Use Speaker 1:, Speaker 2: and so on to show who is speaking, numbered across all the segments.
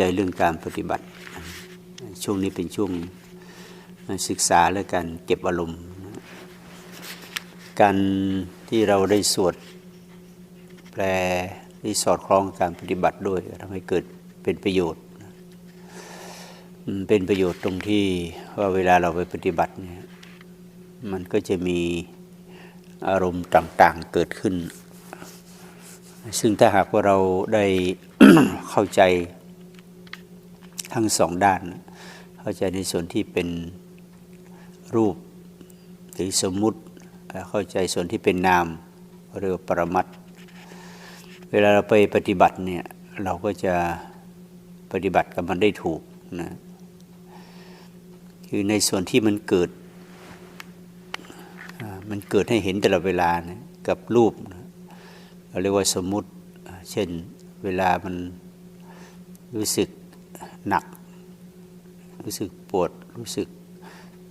Speaker 1: ใจเรื่องการปฏิบัติ ช่วงนี้เป็นช่วงศึกษาและการเก็บอารมณ์การที่เราได้สวดแปลที่สอดคล้องการปฏิบัติด้วยทำให้เกิดเป็นประโยชน์ เป็นประโยชน์ตรงที่ว่าเวลาเราไปปฏิบัติเนี่ยมันก็จะมีอารมณ์ต่างๆเกิดขึ้น ซึ่งถ้าหากว่าเราได้เข้าใจ ทั้งสองด้าน เข้าใจในส่วนที่เป็นรูปหรือสมมุติ เข้าใจส่วนที่เป็นนามเรียกว่าปรมัตเวลาเราไปปฏิบัติเนี่ยเราก็จะปฏิบัติกับมันได้ถูกนะคือในส่วนที่มันเกิด มันเกิดให้เห็นตลอดเวลานะกับรูปนะเราเรียกว่าสมมุติ เช่นเวลามันรู้สึก หนัก รู้สึกปวด รู้สึก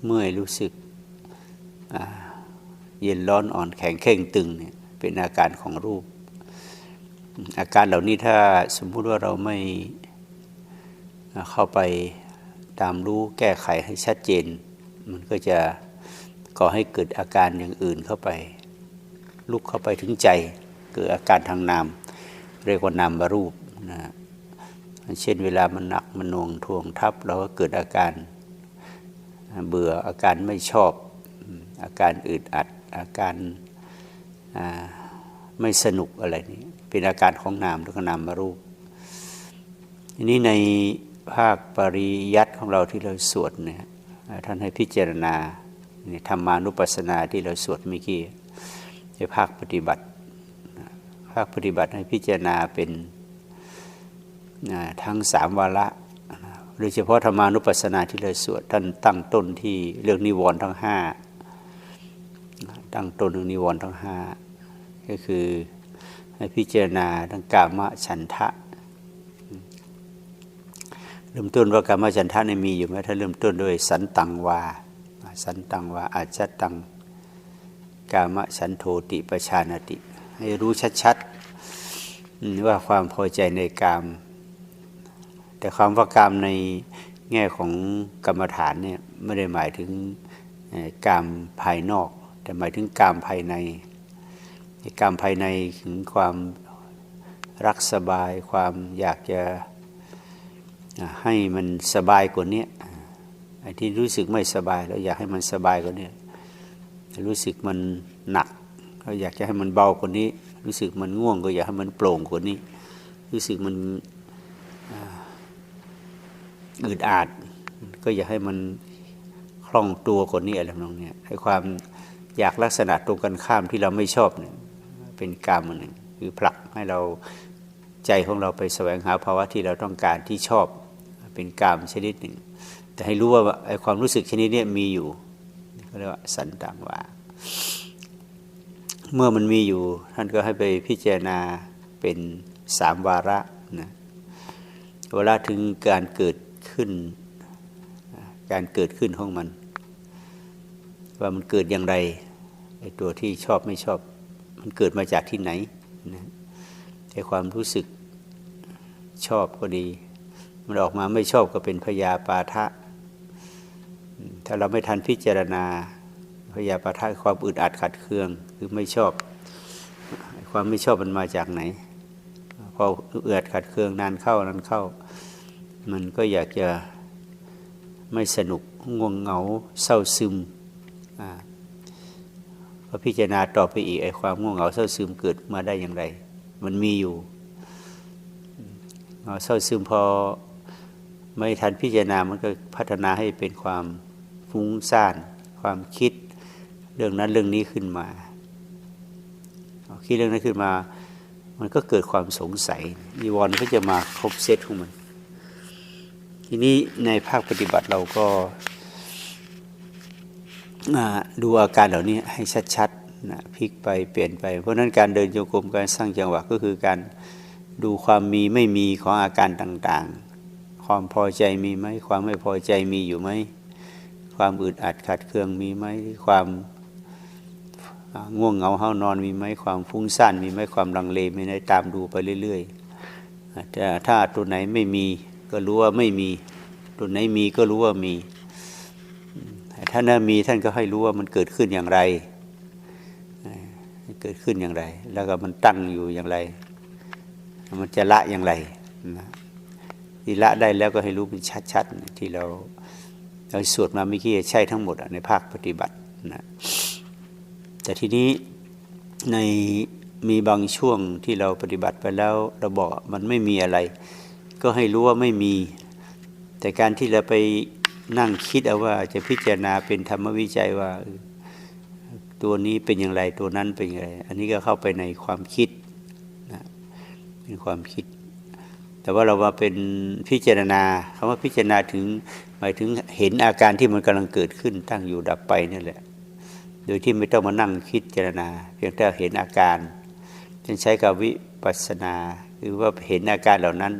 Speaker 1: เมื่อย รู้สึกเย็นร้อนอ่อนแข็งเข่งตึงเนี่ยเป็นอาการของรูป อาการเหล่านี้ถ้าสมมุติว่าเราไม่เข้าไปตามรู้แก้ไขให้ชัดเจน มันก็จะก่อให้เกิดอาการอย่างอื่นเข้าไป ลุกเข้าไปถึงใจ เกิดอาการทางนาม เรียกว่านามบรูปนะ เช่นเวลามันหนักมันหน่วงทวงทับเราก็เกิดอาการเบื่ออาการไม่ชอบ อาการอึดอัด อาการไม่สนุกอะไรนี้เป็นอาการของนามแล้วก็นามมารูปทีนี้ในภาคปริยัติของเราที่เราสวดเนี่ยท่านให้พิจารณาธรรมานุปัสสนาที่เราสวดเมื่อกี้ในภาคปฏิบัติ ภาคปฏิบัติให้พิจารณาเป็น ทั้งสามวาระโดยเฉพาะธรรมานุปัสสนาที่เราสวดท่านตั้งต้นที่เรื่องนิวรณ์ทั้งห้าตั้งต้นเรื่องนิวรณ์ทั้งห้าก็คือให้พิจารณาทั้งกามฉันทะเริ่มต้นว่ากามฉันทะในมีอยู่ไหมถ้าเริ่มต้นด้วยสันตังวาสันตังวาอาจตังกามฉันโทติปชานติ ให้รู้ชัดๆว่าความพอใจในกาม แต่ความว่ากามในแง่ของกรรมฐานเนี่ยไม่ได้หมายถึงกามภายนอก แต่หมายถึงกามภายในกามภายในถึงความรักสบายความอยากจะให้มันสบายกว่านี้ไอ้ที่รู้สึกไม่สบายเราอยากให้มันสบายกว่านี้รู้สึกมันหนักเราอยากจะให้มันเบากว่านี้ รู้สึกมันง่วงก็อยากให้มันโปร่งกว่านี้ รู้สึกมัน อึดอัดก็อยากให้มันคล่องตัวกว่านี้อะไรแบบนี้ให้ความอยากลักษณะตรงกันข้ามที่เราไม่ชอบเนี่ยเป็นกามหนึ่งคือผลักให้เราใจของเราไปแสวงหาภาวะที่เราต้องการที่ชอบ เป็นกามชนิดหนึ่ง แต่ให้รู้ว่าไอ้ความรู้สึกชนิดนี้มีอยู่เขาเรียกว่าสันตังวาเมื่อมันมีอยู่ ท่านก็ให้ไปพิจารณาเป็นสามวาระนะวาระถึงการเกิด ขึ้น การเกิดขึ้นของมัน ว่ามันเกิดอย่างไรไอ้ตัวที่ชอบไม่ชอบ มันเกิดมาจากที่ไหนนะไอ้ความรู้สึกชอบก็ดี มันออกมาไม่ชอบก็เป็นพยาปาทะ ถ้าเราไม่ทันพิจารณาพยาปาทะความอึดอัดขัดเคืองคือไม่ชอบ ความไม่ชอบมันมาจากไหน พอเอือดขัดเคืองนานเข้านานเข้า มันก็อยากจะไม่สนุกง่วงเหงาเศร้าซึมพอพิจารณาต่อไปอีกไอ้ความง่วงเหงาเศร้าซึมเกิดมาได้อย่างไร มันมีอยู่เศร้าซึมพอไม่ทันพิจารณา มันก็พัฒนาให้เป็นความฟุ้งซ่านความคิด เรื่องนั้นเรื่องนี้ขึ้นมาคิดเรื่องนั้นขึ้นมา มันก็เกิดความสงสัยนิวรณ์ก็จะมาครบเซตของมัน ทีนี้ในภาคปฏิบัติเราก็ดูอาการเหล่านี้ให้ชัดๆนะพลิกไปเปลี่ยนไป เพราะนั้นการเดินโยกมการสร้างจังหวะก็คือการดูความมีไม่มีของอาการต่างๆ ความพอใจมีไหม ความไม่พอใจมีอยู่ไหม ความอึดอัดขัดเคืองมีไหม ความง่วงเหงาเฮานอนมีไหม ความฟุ้งซ่านมีไหม ความลังเลมีไหมตามดูไปเรื่อยๆแต่ถ้าตัวไหนไม่มี ก็รู้ว่าไม่มีตัวไหนมีก็รู้ว่ามี ถ้าน่ามีท่านก็ให้รู้ว่ามันเกิดขึ้นอย่างไร เกิดขึ้นอย่างไร แล้วก็มันตั้งอยู่อย่างไร มันจะละอย่างไรนะที่ละได้แล้วก็ให้รู้เป็นชัดๆ ที่เราเราสวดมาเมื่อกี้ใช่ทั้งหมดในภาคปฏิบัตินะแต่ทีนี้ในมีบางช่วงที่เราปฏิบัติไปแล้วเราบอกมันไม่มีอะไร ก็ให้รู้ว่าไม่มี แต่การที่เราไปนั่งคิดเอาว่าจะพิจารณาเป็นธรรมวิจัยว่า ตัวนี้เป็นอย่างไรตัวนั้นเป็นอย่างไร อันนี้ก็เข้าไปในความคิดนะเป็นความคิด แต่ว่าเรามาเป็นพิจารณาคำว่าพิจารณาถึงหมายถึงเห็นอาการที่มันกำลังเกิดขึ้นตั้งอยู่ดับไปนี่แหละ โดยที่ไม่ต้องมานั่งคิดเจรณา เพียงแต่เห็นอาการฉันใช้กับวิปัสสนา คือว่าเห็นอาการเหล่านั้น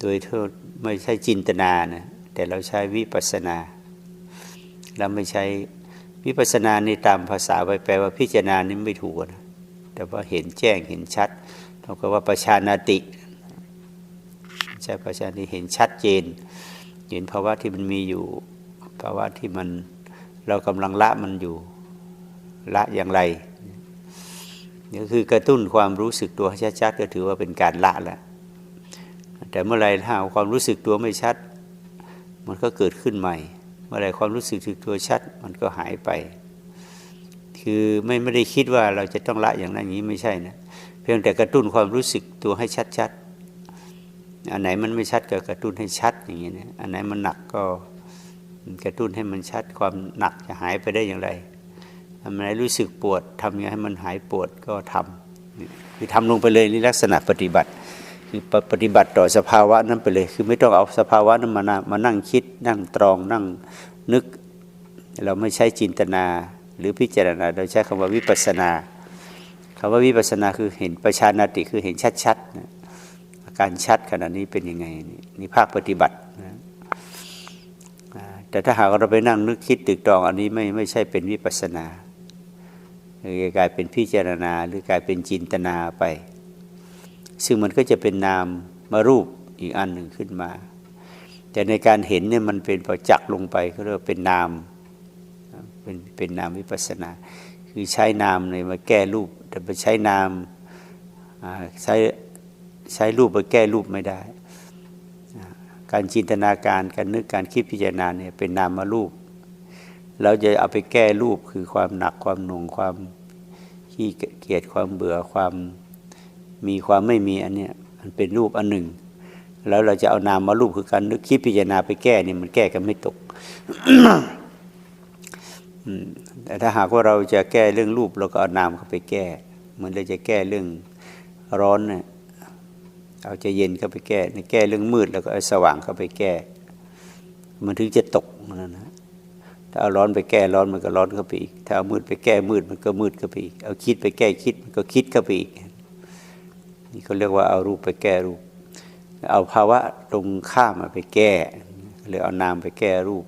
Speaker 1: โดยที่ไม่ใช่จินตนานะแต่เราใช้วิปัสนา เราไม่ใช้วิปัสนาในตามภาษาไปแปลว่าพิจารณานี่ไม่ถูกนะแต่ว่าเห็นแจ้งเห็นชัดเราก็ว่าประชานาติ ใช้ประชานาติเห็นชัดเจน เห็นภาวะที่มันมีอยู่ภาวะที่มันเรากำลังละมันอยู่ละอย่างไรนี่คือกระตุ้นความรู้สึกตัวให้ชัดๆก็ถือว่าเป็นการละแล้ว แต่เมื่อไรถ้าความรู้สึกตัวไม่ชัด มันก็เกิดขึ้นใหม่ เมื่อไรความรู้สึกตัวชัด มันก็หายไป คือไม่ไม่ได้คิดว่าเราจะต้องละอย่างนั้นอย่างนี้ไม่ใช่นะเพียงแต่กระตุ้นความรู้สึกตัวให้ชัดๆอันไหนมันไม่ชัดก็กระตุ้นให้ชัดอย่างนี้นะอันไหนมันหนักก็กระตุ้นให้มันชัดความหนักจะหายไปได้อย่างไรอันไหนรู้สึกปวดทำยังไงให้มันหายปวดก็ทำคือทำลงไปเลยนี่ลักษณะปฏิบัติ คือปฏิบัติต่อสภาวะนั้นไปเลย คือไม่ต้องเอาสภาวะนั้นมานมานั่งคิด นั่งตรองนั่งนึก เราไม่ใช้จินตนา หรือพิจารณาเราใช้คำว่าวิปัสนาคำว่าวิปัสนาคือเห็นประชานาติคือเห็นชัดๆนะอาการชัดขนาดนี้เป็นยังไงนี่ภาคปฏิบัตินะแต่ถ้าหากเราไปนั่งนึกคิดตึกตรองอันนี้ไม่ไม่ใช่เป็นวิปัสนาเลยกลายเป็นพิจารณาหรือกลายเป็นจินตนาไป ซึ่งมันก็จะเป็นนามมารูปอีกอันหนึ่งขึ้นมา แต่ในการเห็นเนี่ยมันเป็นประจักษ์ลงไปก็เรียกว่าเป็นนามเป็นเป็นนามวิปัสสนา คือใช้นามในมาแก้รูป แต่ไปใช้นามใช้ใช้รูปมาแก้รูปไม่ได้ การจินตนาการการนึกการคิดพิจารณาเนี่ยเป็นนามมารูปเราจะเอาไปแก้รูปคือความหนักความหน่วงความขี้เกียจความเบื่อความ มีความไม่มีอันเนี้ยมันเป็นรูปอันหนึ่ง แล้วเราจะเอานามมารูปคือการนึกคิดพิจารณาไปแก้เนี่ยมันแก้กันไม่ตกแต่ถ้าหากว่าเราจะแก้เรื่องรูปเราก็เอานามเข้าไปแก้เหมือนเราจะแก้เรื่องร้อนเนี่ยเอาใจเย็นเข้าไปแก้แก้เรื่องมืดแล้วก็เอาสว่างเข้าไปแก้ มันถึงจะตกมันนะถ้าเอาร้อนไปแก้ร้อนมันก็ร้อนเข้าไปอีก ถ้าเอามืดไปแก้มืดมันก็มืดเข้าไปอีก เอาคิดไปแก้คิดมันก็คิดเข้าไปอีก นี่เขาเรียกว่าเอารูปไปแก้รูป เอาภาวะตรงข้ามมาไปแก้หรือเอานามไปแก้รูป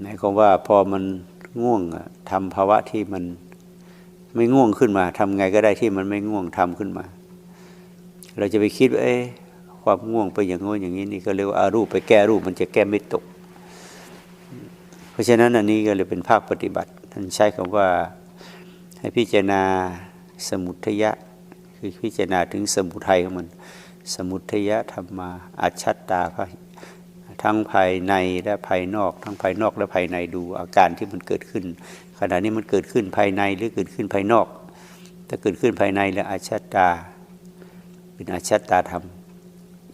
Speaker 1: หมายความว่าพอมันง่วงอะทำภาวะที่มันไม่ง่วงขึ้นมาทำไงก็ได้ที่มันไม่ง่วงทำขึ้นมา เราจะไปคิดว่าเอ๊ะความง่วงไปอย่างโน้นอย่างนี้นี่ก็เรียกว่าเอารูปไปแก้รูปมันจะแก้ไม่ตก เพราะฉะนั้นอันนี้ก็เลยเป็นภาคปฏิบัติ ท่านใช้คำว่าให้พิจารณาสมุทยะ คือพิจารณาถึงสมุทัยของมัน สมุทยธรรมาอัจฉตตาทั้งภายในและภายนอก ทั้งภายนอกและภายในดูอาการที่มันเกิดขึ้น ขณะนี้มันเกิดขึ้นภายในหรือเกิดขึ้นภายนอกถ้าเกิดขึ้นภายในแล้วอัจฉตตาเป็นอัจฉตตาธรรม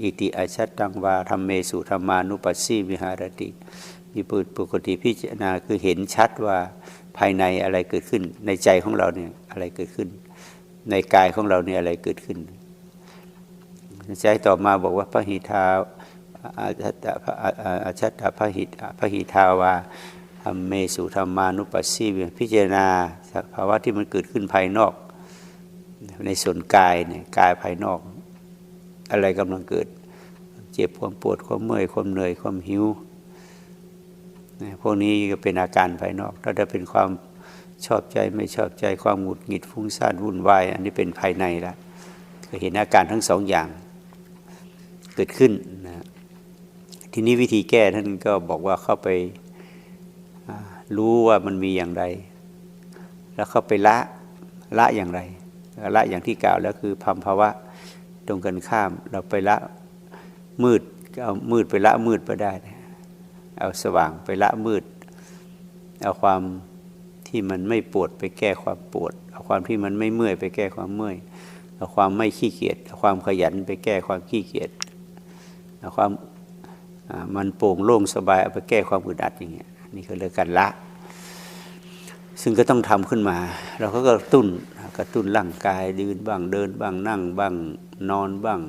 Speaker 1: อิติอัจฉตังวาธรรมเมสุธรรมานุปัสสีวิหารติมีปุปกติพิจารณาคือเห็นชัดว่าภายในอะไรเกิดขึ้นในใจของเราเนี่ยอะไรเกิดขึ้น ในกายของเราเนี่ยอะไรเกิดขึ้นใจต่อมาบอกว่าพระหิทาอาชัตตาอาชัตตพระหิตพระหิทาวาธรรมเมสุธรรมานุปัสสีพิจารณาสภาวะที่มันเกิดขึ้นภายนอก ในส่วนกายเนี่ยกายภายนอก อะไรกำลังเกิด เจ็บความปวดความเมื่อยความเหนื่อยความหิวพวกนี้ก็เป็นอาการภายนอกถ้าจะเป็นความ ชอบใจไม่ชอบใจความหงุดหงิดฟุ้งซ่านวุ่นวาย อันนี้เป็นภายในละก็เห็นอาการทั้งสองอย่างเกิดขึ้นนะทีนี้วิธีแก้ท่านก็บอกว่าเข้าไปรู้ว่ามันมีอย่างไร แล้วเข้าไปละละอย่างไร ละอย่างที่กล่าวแล้วคือพัมภาวะตรงกันข้าม เราไปละมืดก็เอามืดไปละมืดไปได้ เอาสว่างไปละมืด เอาความ ที่มันไม่ปวดไปแก้ความปวด เอาความที่มันไม่เมื่อยไปแก้ความเมื่อย เอาความไม่ขี้เกียจ เอาความขยันไปแก้ความขี้เกียจ เอาความมันโปร่งโล่งสบายเอาไปแก้ความอึดอัดอย่างเงี้ย นี่คือเรื่องการละ ซึ่งก็ต้องทำขึ้นมา เราก็กระตุ้น กระตุ้นร่างกายยืนบ้างเดินบ้างนั่งบ้างนอนบ้าง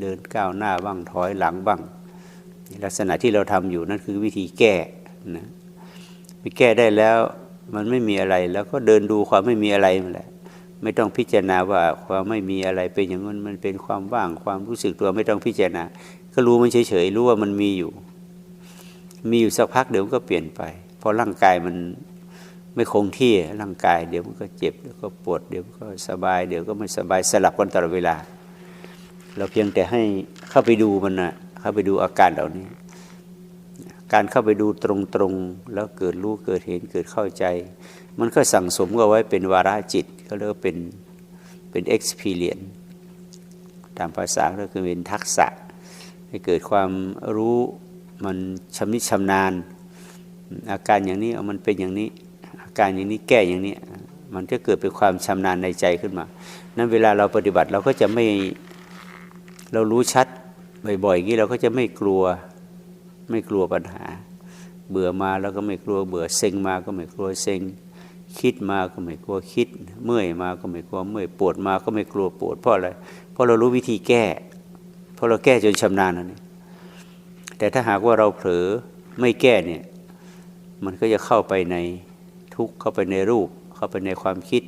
Speaker 1: เดินก้าวหน้าบ้างถอยหลังบ้างลักษณะที่เราทำอยู่นั่นคือวิธีแก้นะ ไปแก้ได้แล้ว มันไม่มีอะไร แล้วก็เดินดูความไม่มีอะไรมันแหละ ไม่ต้องพิจารณาว่าความไม่มีอะไรเป็นอย่างนั้นมันเป็นความว่างความรู้สึกตัวไม่ต้องพิจารณา ก็รู้มันเฉยๆรู้ว่ามันมีอยู่ มีอยู่สักพักเดี๋ยวมันก็เปลี่ยนไปเพราะร่างกายมันไม่คงที่ร่างกาย เดี๋ยวมันก็เจ็บเดี๋ยวก็ปวดเดี๋ยวก็สบาย เดี๋ยวก็ไม่สบายสลับกันตลอดเวลา เราเพียงแต่ให้เข้าไปดูมันนะเข้าไปดูอาการเหล่านี้ การเข้าไปดูตรงๆ แล้วเกิดรู้เกิดเห็นเกิดเข้าใจ มันก็สั่งสมก็ไว้เป็นวาระจิตก็เรียกว่าเป็นเป็น experience ตามภาษาก็คือเป็นทักษะ ให้เกิดความรู้มันชำนิชำนาญ อาการอย่างนี้มันเป็นอย่างนี้ อาการอย่างนี้แก้อย่างนี้ มันจะเกิดเป็นความชำนาญในใจขึ้นมา นั้นเวลาเราปฏิบัติเราก็จะไม่เรารู้ชัดบ่อยๆอย่างนี้เราก็จะไม่กลัว ไม่กลัวปัญหา เบื่อมาแล้วก็ไม่กลัวเบื่อเซ็งมาก็ไม่กลัวเซ็งคิดมาก็ไม่กลัวคิด เมื่อยมาก็ไม่กลัวเมื่อยปวดมาก็ไม่กลัวปวดเพราะอะไรเพราะเรารู้วิธีแก้เพราะเราแก้จนชำนาญแล้วนี่แต่ถ้าหากว่าเราเผลอไม่แก้เนี่ยมันก็จะเข้าไปในทุกข์เข้าไปในรูป เข้าไปในความคิด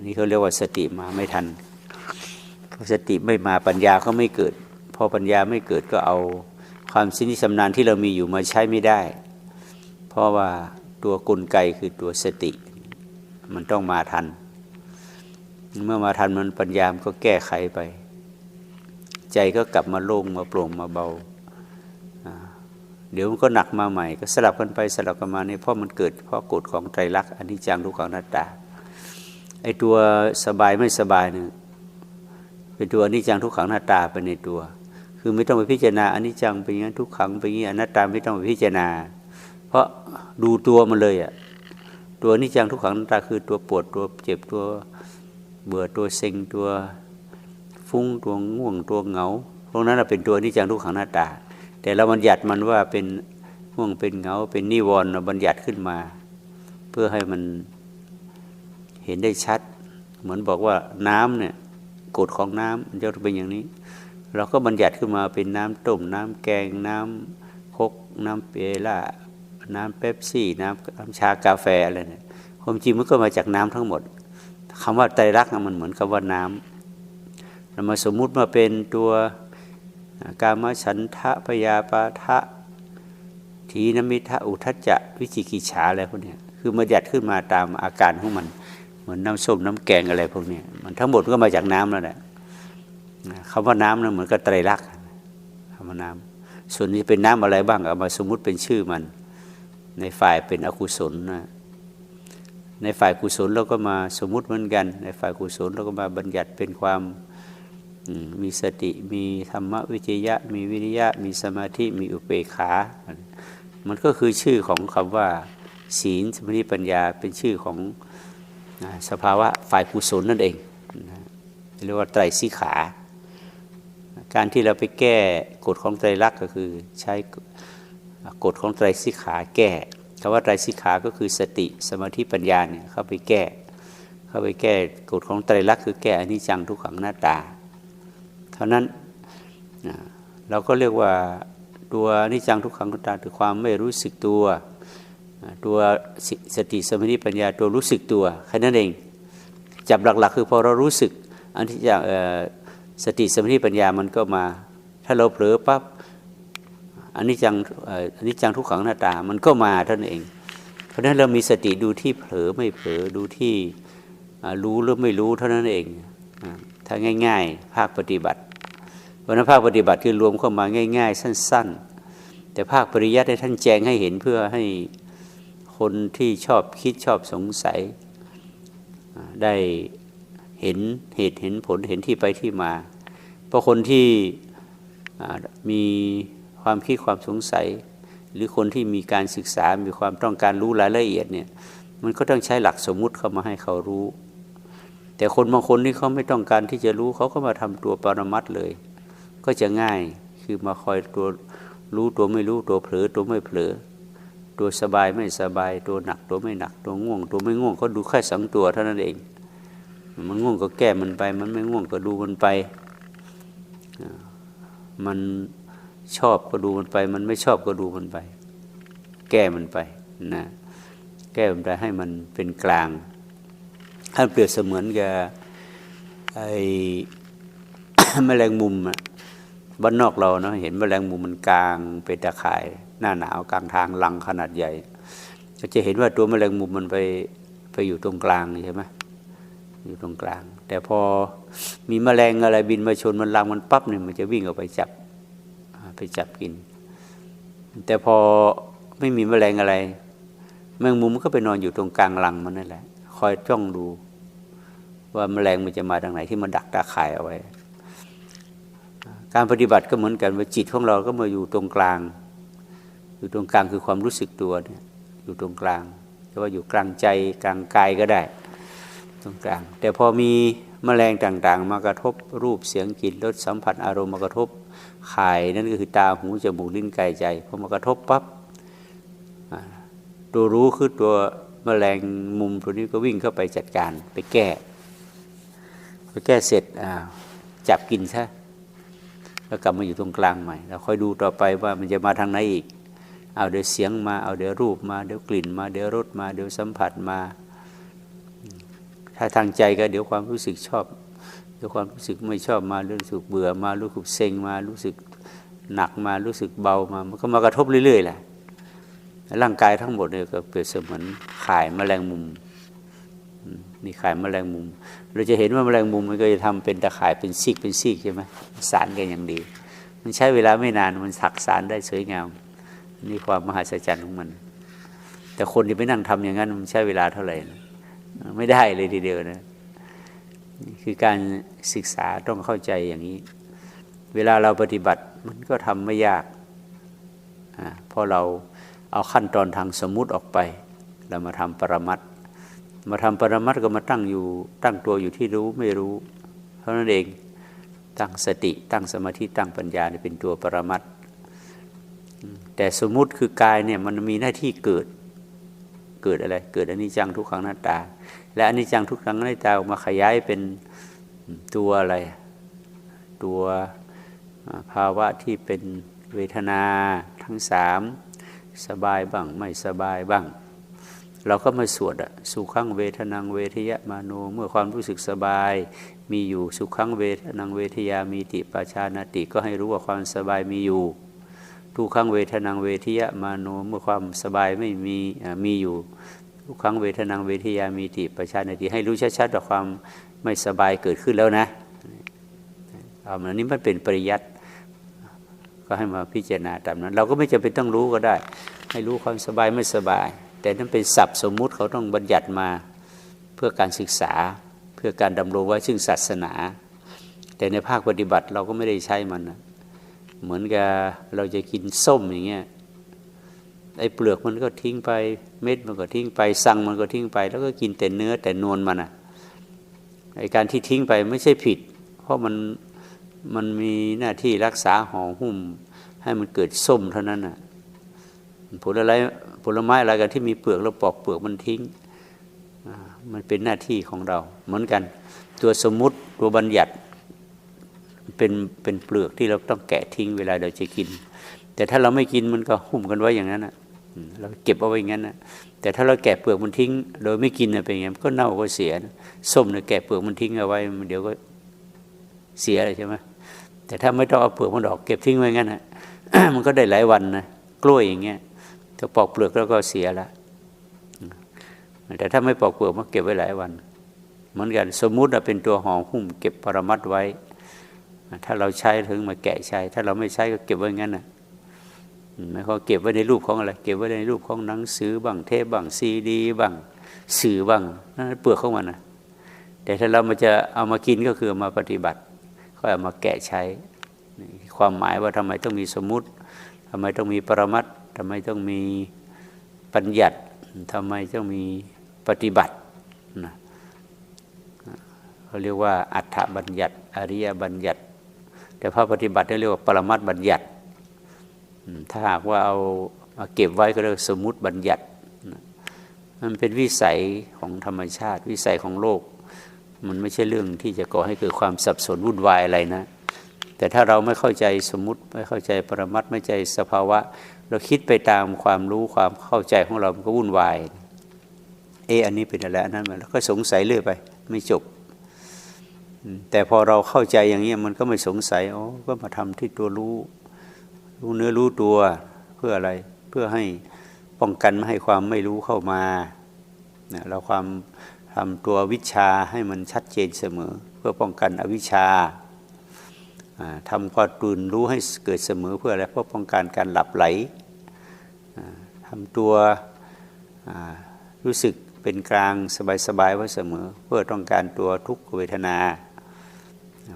Speaker 1: นี่เขาเรียกว่าสติมาไม่ทันพอสติไม่มาปัญญาก็ไม่เกิด พอปัญญาไม่เกิดก็เอา ความสินิชำนาญที่เรามีอยู่มาใช้ไม่ได้ เพราะว่าตัวกลไกคือตัวสติ มันต้องมาทัน เมื่อมาทันมันปัญญามก็แก้ไขไป ใจก็กลับมาโล่งมาโปร่งมาเบา เดี๋ยวมันก็หนักมาใหม่ ก็สลับกันไปสลับกันมาเนี่ยเพราะมันเกิดเพราะกฎของไตรลักษณ์อนิจจังทุกขังนัตตาไอ้ตัวสบายไม่สบายเนี่ยเป็นตัวอนิจจังทุกขังอนัตตาไปในตัว คือไม่ต้องไปพิจารณาอนิจจังเป็นอย่างนั้นทุกขังเป็นอย่างนี้อนัตตาไม่ต้องไปพิจารณา เพราะดูตัวมันเลยอะตัวอนิจจังทุกขังอนัตตาคือตัวปวดตัวเจ็บตัวเบื่อตัวเซ็งตัวฟุ้งตัวง่วงตัวเหงาพวกนั้นเป็นตัวอนิจจังทุกขังอนัตตา แต่เราบัญญัติมันว่าเป็นห่วงเป็นเหงาเป็นนิวรณ์เราบัญญัติขึ้นมา เพื่อให้มันเห็นได้ชัด เหมือนบอกว่าน้ำเนี่ยกฎของน้ำมันจะเป็นอย่างนี้ เราก็บัญญัติขึ้นมาเป็นน้ำต้มน้ำแกงน้ำคกน้ำเปล่าน้ำเป๊ปซี่น้ำน้ำชากาแฟอะไรเนี่ยความจริงมันก็มาจากน้ำทั้งหมดคำว่าไตรลักษณ์มันเหมือนคำว่าน้ำเรามาสมมุติมาเป็นตัวกามฉันทะพยาปาทะทีนมิทะอุทจจะวิจิกิจฉาอะไรพวกเนี้ยคือมาหยัดขึ้นมาตามอาการของมัน เหมือนน้ำส้มน้ำแกงอะไรพวกเนี้ยมันทั้งหมดก็มาจากน้ำแล้วแหละ คำว่าน้ำนั้นเหมือนกับไตรลักษณ์คำว่าน้ำส่วนนี้เป็นน้ำอะไรบ้างเอามาสมมุติเป็นชื่อมัน ในฝ่ายเป็นอกุศลนะในฝ่ายกุศลเราก็มาสมมุติเหมือนกัน ในฝ่ายกุศลเราก็มาบัญญัติเป็นความมีสติมีธรรมวิจยะ มีวิริยะ มีสมาธิมีอุเบกขา มันก็คือชื่อของคำว่า ศีลสมาธิปัญญาเป็นชื่อของสภาวะฝ่ายกุศลนั่นเองเรียกว่าไตรสิขา การที่เราไปแก้กฎของไตรลักษณ์ก็คือใช้กฎของไตรสิกขาแก้คำว่าไตรสิกขาก็คือสติสมาธิปัญญาเนี่ยเข้าไปแก้ เข้าไปแก้กฎของไตรลักษณ์คือแก้อนิจจังทุกขังหน้าตา เท่านั้นเราก็เรียกว่าตัวอนิจจังทุกขังอนัตตาคือความไม่รู้สึกตัวตัวสสติสมาธิปัญญาตัวรู้สึกตัวแค่นั้นเองจับหลักๆ คือพอเรารู้สึกอันที่จะ สติสมาธิปัญญามันก็มา ถ้าเราเผลอปั๊บอันนี้จังอันนี้จังทุกขังอนัตตา มันก็มาเท่านั้นเองราะฉะนั้นเรามีสติดูที่เผลอไม่เผลอดูที่รู้หรือไม่รู้เท่านั้นเองถ้าง่าย ๆ ภาคปฏิบัติวันนั้นภาคปฏิบัติคือรวมเข้ามาง่าย ๆ สั้น ๆ แต่ภาคปริยัติให้ท่านแจงให้เห็นเพื่อให้คนที่ชอบคิดชอบสงสัยได้ เห็นเหตุเห็นผลเห็นที่ไปที่มา เพราะคนที่มีความคิดความสงสัย หรือคนที่มีการศึกษา มีความต้องการรู้รายละเอียดเนี่ยมันก็ต้องใช้หลักสมมุติเข้ามาให้เขารู้ แต่คนบางคนที่เขาไม่ต้องการที่จะรู้เขาก็มาทำตัวปรมัตเลย ก็จะง่ายคือมาคอยตัวรู้ตัวไม่รู้ตัวเผลอตัวไม่เผลอ ตัวสบายไม่สบาย ตัวหนักตัวไม่หนักตัวง่วง ตัวไม่ง่วงเขาดูแค่สองตัวเท่านั้นเอง มันง่วงก็แก้มันไป มันไม่ง่วงก็ดูมันไป มันชอบก็ดูมันไป มันไม่ชอบก็ดูมันไป แก้มันไปนะ แก้มันไปให้มันเป็นกลางท่านเปรียบเสมือนกับไอ้แมลงมุมอะบ้านนอกเราเนาะเห็นแมลงมุมมันกลางเป็นตะข่าย หน้าหนาวกลางทางลังขนาดใหญ่ ก็จะเห็นว่าตัวแมลงมุมมันไปไปอยู่ตรงกลางใช่ไหม อยู่ตรงกลาง แต่พอมีแมลงอะไรบินมาชนมันลังมันปั๊บเนี่ยมันจะวิ่งออกไปจับไปจับกิน แต่พอไม่มีแมลงอะไร แมงมุมมันก็ไปนอนอยู่ตรงกลางรังมันนั่นแหละ คอยจ้องดู ว่าแมลงมันจะมาทางไหนที่มันดักตาข่ายเอาไว้ การปฏิบัติก็เหมือนกันว่าจิตของเราก็มาอยู่ตรงกลาง อยู่ตรงกลางคือความรู้สึกตัวเนี่ยอยู่ตรงกลางแต่ว่าอยู่กลางใจกลางกายก็ได้ ตรงกลาง แต่พอมีแมลงต่างๆ มากระทบรูปเสียงกลิ่นรสสัมผัสอารมณ์มากระทบข่ายนั่นก็คือตาหูจมูกลิ้นกายใจพอมากระทบปั๊บตัวรู้คือตัวแมลงมุมตัวนี้ก็วิ่งเข้าไปจัดการไปแก้ไปแก้เสร็จจับกินซะแล้วกลับมาอยู่ตรงกลางใหม่เราค่อยดูต่อไปว่ามันจะมาทางไหนอีกเอาเดี๋ยวเสียงมาเอาเดี๋ยวรูปมาเดี๋ยวกลิ่นมาเดี๋ยวรสมาเดี๋ยวสัมผัสมา ถ้าทางใจก็เดี๋ยวความรู้สึกชอบ เดี๋ยวความรู้สึกไม่ชอบมารู้สึกเบื่อมารู้สึกเซ็งมารู้สึกหนักมารู้สึกเบามามันก็มากระทบเรื่อยๆแหละร่างกายทั้งหมดเนี่ยก็เปรียบเสมือนข่ายแมลงมุมนี่ข่ายแมลงมุม เราจะเห็นว่าแมลงมุมมันก็จะทำเป็นตะข่ายเป็นซีกเป็นซีกใช่ไหมสารกันอย่างดี มันใช้เวลาไม่นานมันสักสารได้สวยงามนี่ความมหัศจรรย์ของมัน แต่คนที่ไปนั่งทำอย่างนั้นมันใช้เวลาเท่าไหร่นะ ไม่ได้เลยทีเดียวนะคือการศึกษาต้องเข้าใจอย่างนี้ เวลาเราปฏิบัติมันก็ทำไม่ยากเพราะเราเอาขั้นตอนทางสมมุติออกไป เรามาทำปรมัตมาทำปรมัตก็มาตั้งอยู่ตั้งตัวอยู่ที่รู้ไม่รู้เพราะนั้นเองตั้งสติตั้งสมาธิตั้งปัญญาเป็นตัวปรมัตแต่สมมุติคือกายเนี่ยมันมีหน้าที่เกิด เกิดอะไร เกิดอนิจจังทุกขังหน้าตา และอนิจจังทุกขังหน้าตาออกมาขยายเป็นตัวอะไร ตัวภาวะที่เป็นเวทนาทั้งสามสบายบ้างไม่สบายบ้าง เราก็มาสวดอะสุขังเวทนังเวทยมาโนเมื่อความรู้สึกสบายมีอยู่สุขังเวทนังเวทยามีติปชานาติก็ให้รู้ว่าความสบายมีอยู่ ทุกขังเวทนังเวทียมาโนเมื่อความสบายไม่มีมีอยู่ทุกขังเวทนังเวทียามีติประชานาติให้รู้ชัดๆว่าความไม่สบายเกิดขึ้นแล้วนะเอาอันนี้มันเป็นปริยัติก็ให้มาพิจารณาตามนั้น เราก็ไม่จำเป็นต้องรู้ก็ได้ ให้รู้ความสบายไม่สบาย แต่นั้นเป็นศัพท์สมมุติเขาต้องบัญญัติมาเพื่อการศึกษาเพื่อการดำรงไว้ซึ่งศาสนา แต่ในภาคปฏิบัติเราก็ไม่ได้ใช้มันนะ เหมือนกับเราจะกินส้มอย่างเงี้ยไอ้เปลือกมันก็ทิ้งไปเม็ดมันก็ทิ้งไปสังมันก็ทิ้งไป แล้วก็กินแต่เนื้อแต่นวลมันอะไอ้การที่ทิ้งไปไม่ใช่ผิด เพราะมันมันมีหน้าที่รักษาห่อหุ้ม ให้มันเกิดส้มเท่านั้นน่ะผลอะไรผลไม้อะไรกันที่มีเปลือกแล้วปอกเปลือกมันทิ้ง มันเป็นหน้าที่ของเรา เหมือนกัน ตัวสมมุติตัวบัญญัติ เป็นเป็นเปลือกที่เราต้องแกะทิ้งเวลาเราจะกิน แต่ถ้าเราไม่กินมันก็หุ้มกันไว้อย่างนั้นนะเราเก็บเอาไว้อย่างนั้นนะแต่ถ้าเราแกะเปลือกมันทิ้ง โดยไม่กินเป็นไงก็เน่าก็เสียส้มเนี่ยแกะเปลือกมันทิ้งเอาไว้เดี๋ยวก็เสียเลยใช่ไหมแต่ถ้าไม่ต้องเอาเปลือกมันออกเก็บทิ้งไว้งั้นนะมันก็ได้หลายวันนะกล้วยอย่างเงี้ยถ้าปอกเปลือกแล้วก็เสียละแต่ถ้าไม่ปอกเปลือกมันเก็บไว้หลายวัน เหมือนกันสมมุติว่าเป็นตัวห่อหุ้มเก็บปรมัดไว้ ถ้าเราใช้ถึงมาแกะใช้ ถ้าเราไม่ใช้ก็เก็บไว้งั้นนะไม่เขาเก็บไว้ในรูปของอะไร เก็บไว้ในรูปของหนังสือบ้างเทปบ้างซีดีบ้างสื่อบ้างนั่นเปลือกของมันนะแต่ถ้าเรามาจะเอามากินก็คือมาปฏิบัติก็เอามาแกะใช้ ความหมายว่าทำไมต้องมีสมมติทำไมต้องมีปรมัตถ์ทำไมต้องมีปัญญัติทำไมต้องมีปฏิบัตินะเขาเรียกว่าอัฏฐบัญญัติ อริยบัญญัติ แต่พระปฏิบัติเรียกว่าปรมัตบัญญัติ ถ้าหากว่าเอามาเก็บไว้ก็เรียกสมมุติบัญญัติ มันเป็นวิสัยของธรรมชาติ วิสัยของโลก มันไม่ใช่เรื่องที่จะก่อให้เกิดความสับสนวุ่นวายอะไรนะ แต่ถ้าเราไม่เข้าใจสมมุติไม่เข้าใจปรมัตไม่ใจสภาวะ เราคิดไปตามความรู้ความเข้าใจของเรา มันก็วุ่นวาย เอออันนี้เป็นอะไรอันนั้นมันแล้วก็สงสัยเรื่อยไป ไม่จบ แต่พอเราเข้าใจอย่างนี้มันก็ไม่สงสัยอ๋อก็มาทำที่ตัวรู้ รู้เนื้อรู้ตัวเพื่ออะไรเพื่อให้ป้องกันไม่ให้ความไม่รู้เข้ามาเราความทำตัววิชาให้มันชัดเจนเสมอ เพื่อป้องกันอวิชชาทำความตื่นรู้ให้เกิดเสมอเพื่ออะไรเพื่อป้องกันการหลับไหลทำตัวรู้สึกเป็นกลางสบายๆไว้เสมอ เพื่อต้องการตัวทุกขเวทนา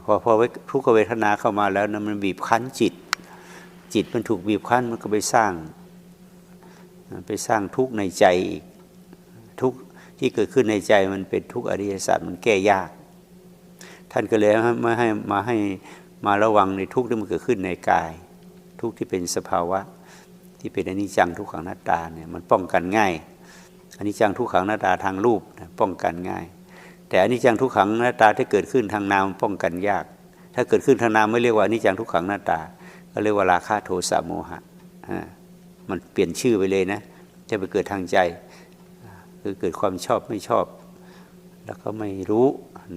Speaker 1: พอพอทุกขเวทนาเข้ามาแล้วนะมันบีบคั้นจิต จิตมันถูกบีบคั้นมันก็ไปสร้างไปสร้างทุกข์ในใจอีกทุกข์ที่เกิดขึ้นในใจมันเป็นทุกข์อริยสัจมันแก้ยาก ท่านก็เลยมาให้มาให้มาระวังในทุกข์ที่มันเกิดขึ้นในกาย ทุกข์ที่เป็นสภาวะ ที่เป็นอนิจจังทุกขังหน้าตาเนี่ยมันป้องกันง่ายอนิจจังทุกขังหน้าตาทางรูปป้องกันง่าย แต่อนิจจังทุกขังหน้าตาที่เกิดขึ้นทางนามป้องกันยาก ถ้าเกิดขึ้นทางนามไม่เรียกว่าอนิจจังทุกขังหน้าตา ก็เรียกว่าราคะโทสะโมหะอ่ามันเปลี่ยนชื่อไปเลยนะ จะไปเกิดทางใจ คือเกิดความชอบไม่ชอบ แล้วก็ไม่รู้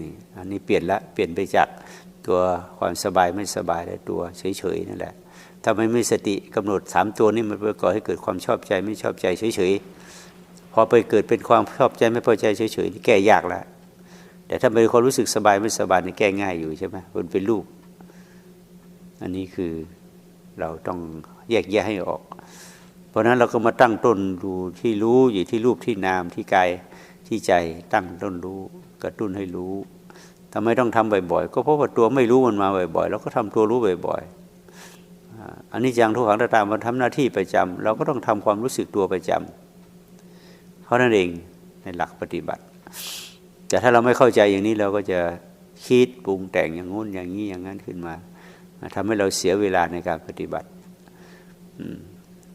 Speaker 1: นี่อันนี้เปลี่ยนละเปลี่ยนไปจากตัวความสบายไม่สบายและตัวเฉยๆนั่นแหละถ้าไม่มีสติกำหนดสามตัวนี้มันไปก่อให้เกิดความชอบใจไม่ชอบใจเฉยๆพอไปเกิดเป็นความชอบใจไม่พอใจเฉยๆนี่แก้ยากแล้ว แต่ถ้าเป็นความรู้สึกสบายไม่สบายนี่แก้ง่ายอยู่ใช่ไหมมันเป็นรูป อันนี้คือเราต้องแยกแยะให้ออก เพราะนั้นเราก็มาตั้งต้นดูที่รู้อยู่ที่รูปที่นามที่กายที่ใจตั้งต้นรู้กระตุ้นให้รู้ทำไมต้องทำบ่อยๆ ก็เพราะว่าตัวไม่รู้มันมาบ่อยๆเราก็ทำตัวรู้บ่อยๆอันนี้จังทุกขังตาตามมันทำหน้าที่ประจำเราก็ต้องทำความรู้สึกตัวประจำเพราะนั่นเองในหลักปฏิบัติ แต่ถ้าเราไม่เข้าใจอย่างนี้เราก็จะคิดปรุงแต่งอย่างงู้นอย่างนี้อย่างนั้นขึ้นมาทำให้เราเสียเวลาในการปฏิบัติอืม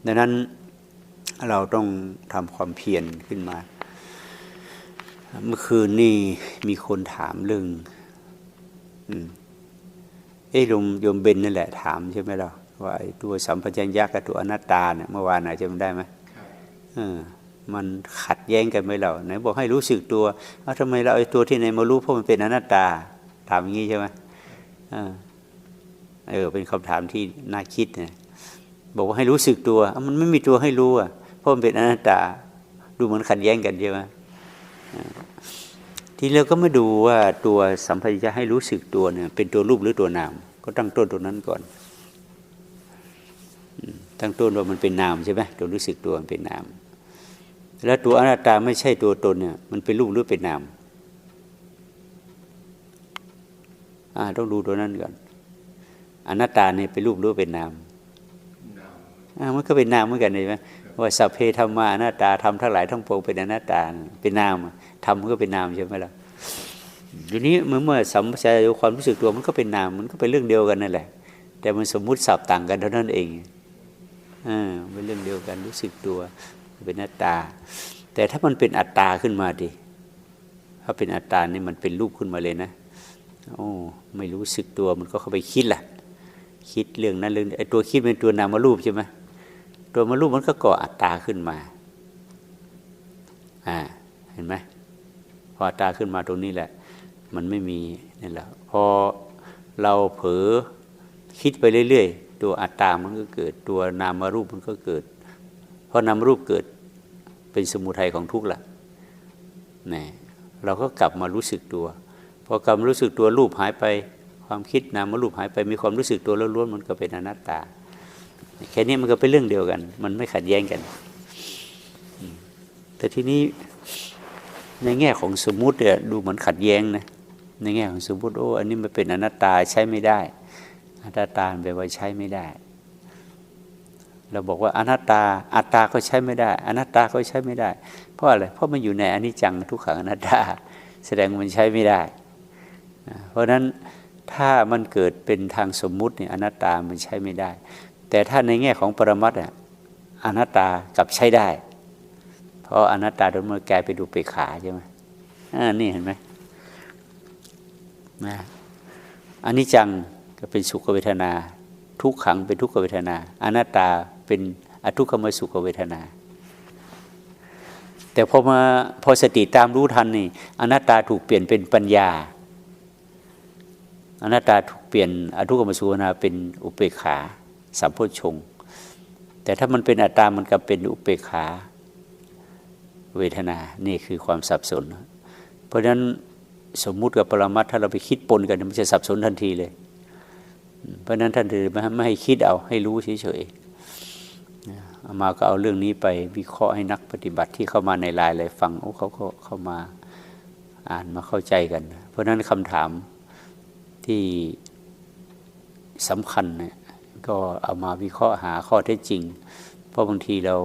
Speaker 1: ดังนั้นเราต้องทำความเพียรขึ้นมา เมื่อคืนนี่มีคนถามเรื่องอืมเอ้ยโยมโยมเบนนั่นแหละถามใช่ไหมเราว่าไอ้ตัวสัมปชัญญะกับตัวอนัตตาเนี่ยเมื่อวานไหนจำได้ไหมเออ มันขัดแย้งกันไหมเราไหนบอกให้รู้สึกตัวเอาทำไมเราไอ้ตัวที่ไหนมารู้เพราะมันเป็นอนัตตาถามอย่างนี้ใช่ไหมเออเป็นคำถามที่น่าคิดเนี่ยบอกว่าให้รู้สึกตัวมันไม่มีตัวให้รู้อะเพราะมันเป็นอนัตตา ดูเหมือนขัดแย้งกันใช่ไหมทีเราก็มาดูว่าตัวสัมผัสจะให้รู้สึกตัวเนี่ย เป็นตัวรูปหรือตัวนาม ก็ตั้งต้นตรงนั้นก่อนตั้งต้นว่ามันเป็นนามใช่ไหมตัวรู้สึกตัวมันเป็นนาม แล้วตัวอนัตตาไม่ใช่ตัวตนเนี่ย มันเป็นรูปหรือเป็นนามอ่าต้องดูตัวนั้นก่อนอนัตตาเนี่ยเป็นรูปหรือเป็นนามอ่ามันก็เป็นนามเหมือนกันเลยไหมว่าสัพเพธรรมาอนัตตาทำทั้งหลายทั้งปวงเป็นอนัตตาเป็นนามทำมันก็เป็นนามใช่ไหมล่ะทีนี้เมื่อเมื่อสัมผัสความรู้สึกตัวมันก็เป็นนามมันก็เป็นเรื่องเดียวกันนั่นแหละ แต่มันสมมุติสับต่างกันเท่านั้นเองอ่าเป็นเรื่องเดียวกันรู้สึกตัว เป็นอนัตตา แต่ถ้ามันเป็นอัตตาขึ้นมาดิถ้าเป็นอัตตานี่มันเป็นรูปขึ้นมาเลยนะโอ้ไม่รู้สึกตัวมันก็เข้าไปคิดแหละคิดเรื่องนั้นเรื่องไอ้ตัวคิดเป็นตัวนามารูปใช่ไหมตัวมารูปมันก็ก่ออัตตาขึ้นมา อ่า เห็นไหมพออัตตาขึ้นมาตรงนี้แหละ มันไม่มีนี่แหละพอเราเผลอคิดไปเรื่อยๆ ตัวอัตตามันก็เกิด ตัวนามารูปมันก็เกิด พอนามรูปเกิดเป็นสมุทัยของทุกข์ละนะเราก็กลับมารู้สึกตัว พอกลับมารู้สึกตัวรูปหายไป ความคิดนามรูปหายไปมีความรู้สึกตัวล้วนๆมันก็เป็นอนัตตา แค่นี้มันก็เป็นเรื่องเดียวกัน มันไม่ขัดแย้งกัน แต่ทีนี้ในแง่ของสมมุติเนี่ยดูเหมือนขัดแย้งนะในแง่ของสมมุติโอ้อันนี้มันเป็นอนัตตาใช้ไม่ได้อนัตตาแปลว่าใช้ไม่ได้ เราบอกว่าอนัตตาอัตตาก็ใช้ไม่ได้ อนัตตาก็ใช้ไม่ได้ เพราะอะไรเพราะมันอยู่ในอนิจจังทุกขังอนัตตา แสดงมันใช้ไม่ได้ เพราะฉะนั้นถ้ามันเกิดเป็นทางสมมุติเนี่ยอนัตตามันใช้ไม่ได้ แต่ถ้าในแง่ของปรมัตถ์อะอนัตตากับใช้ได้ เพราะอนัตตาโดนมันแกายไปดูเปขาใช่ไหมอ่านี่เห็นไหมนะอันนี้จังก็เป็นสุขเวทนา ทุกขังเป็นทุกขเวทนา อนัตตาเป็นอทุกขมสุขเวทนา แต่พอมาพอสติตามรู้ทันนี่อนัตตาถูกเปลี่ยนเป็นปัญญา อนัตตาถูกเปลี่ยนอทุกขมสุขเวทนาเป็นอุเบกขาสัมโพชงแต่ถ้ามันเป็นอัตตามันก็เป็นอุเบกขาเวทนา นี่คือความสับสน เพราะฉะนั้นสมมุติกับปรมัตถ้าเราไปคิดปนกันมันจะสับสนทันทีเลย เพราะนั้นท่านถือไม่ให้คิดเอาให้รู้เฉยๆเอามาก็เอาเรื่องนี้ไปวิเคราะห์ให้นักปฏิบัติที่เข้ามาในไลน์เลยฟังโอ้เขาเข้ามาอ่านมาเข้าใจกัน เพราะฉะนั้นคำถามที่สำคัญเนี่ยก็เอามาวิเคราะห์หาข้อเท็จจริง เพราะบางทีเรา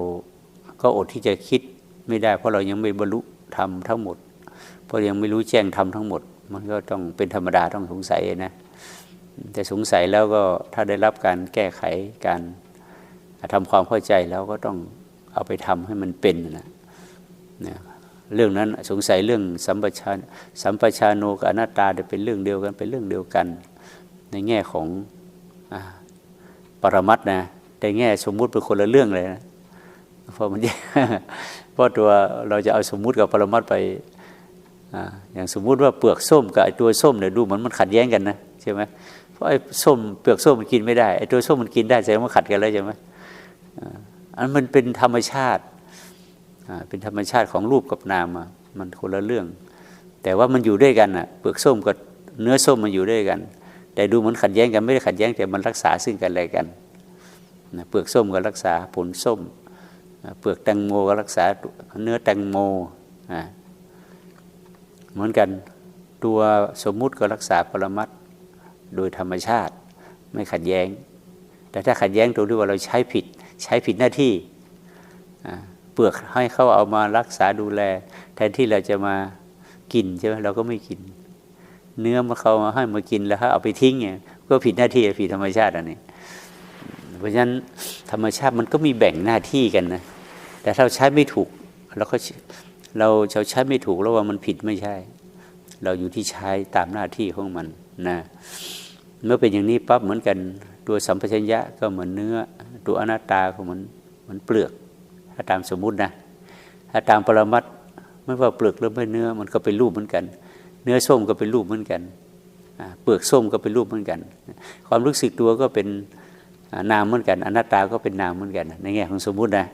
Speaker 1: ก็อดที่จะคิดไม่ได้ เพราะเรายังไม่บรรลุธรรมทั้งหมด เพราะยังไม่รู้แจ้งธรรมทั้งหมด มันก็ต้องเป็นธรรมดาต้องสงสัยนะ แต่สงสัยแล้วก็ถ้าได้รับการแก้ไขการทำความเข้าใจแล้วก็ต้องเอาไปทำให้มันเป็นนะนะเรื่องนั้นสงสัยเรื่องสัมปชานสัมปชานโนกับอนัตตาเป็นเรื่องเดียวกันเป็นเรื่องเดียวกัน ในแง่ของอปรมัตนะแต่แง่สมมุติเป็นคนละเรื่องเลยนะเพราะมันเพราะตัวเราจะเอาสมมุติกับปรมัตไปออย่างสมมุติว่าเปลือกส้มกับไอ้ตัวส้มเนี่ยดูเหมือนมันขัดแย้งกันนะใช่ไหม ราะไอ้ส้มเปลือกส้มมันกินไม่ได้ไอ้ตัวส้มมันกินได้แสดงว่าขัดกันแล้วใช่ไหมอันมันเป็นธรรมชาติอ่าเป็นธรรมชาติของรูปกับนามะมันคนละเรื่อง แต่ว่ามันอยู่ด้วยกันอะเปลือกส้มกับเนื้อส้มมันอยู่ด้วยกัน แต่ดูเหมันขัดแย้งกันไม่ได้ขัดแย้งแต่มันรักษาซึ่งกันและกันนะเปลือกส้มก็รักษาผลส้มเปลือกแตงโมก็รักษาเนื้อแตงโมอ่าเหมือนกันตัวสมมุติก็รักษาปรมัตถ โดยธรรมชาติไม่ขัดแย้ง แต่ถ้าขัดแย้งตรงที่ว่าเราใช้ผิด ใช้ผิดหน้าที่เปลือกให้เขาเอามารักษาดูแล แทนที่เราจะมากินใช่ไหมเราก็ไม่กิน เนื้อมาเขามาให้มากินแล้วเขาเอาไปทิ้งเนี่ยก็ผิดหน้าที่ผิดธรรมชาติอันนี้เพราะฉะนั้นธรรมชาติมันก็มีแบ่งหน้าที่กันนะแต่ถ้าเราใช้ไม่ถูกเราก็เราเราใช้ไม่ถูกแล้วว่ามันผิดไม่ใช่ เราอยู่ที่ใช้ตามหน้าที่ของมันนะ เมื่อเป็นอย่างนี้ปั๊บเหมือนกัน ตัวสัมปชัญญะก็เหมือนเนื้อ ตัวอนัตตาก็เหมือนเหมือนเปลือก ถ้าตามสมมุตินะ ถ้าตามปรมัตไม่ว่าเปลือกหรือไม่เนื้อมันก็เป็นรูปเหมือนกัน เนื้อส้มก็เป็นรูปเหมือนกัน เปลือกส้มก็เป็นรูปเหมือนกัน ความรู้สึกตัวก็เป็นนามเหมือนกัน อนัตตาก็เป็นนามเหมือนกัน ในแง่ของสมมุตินะ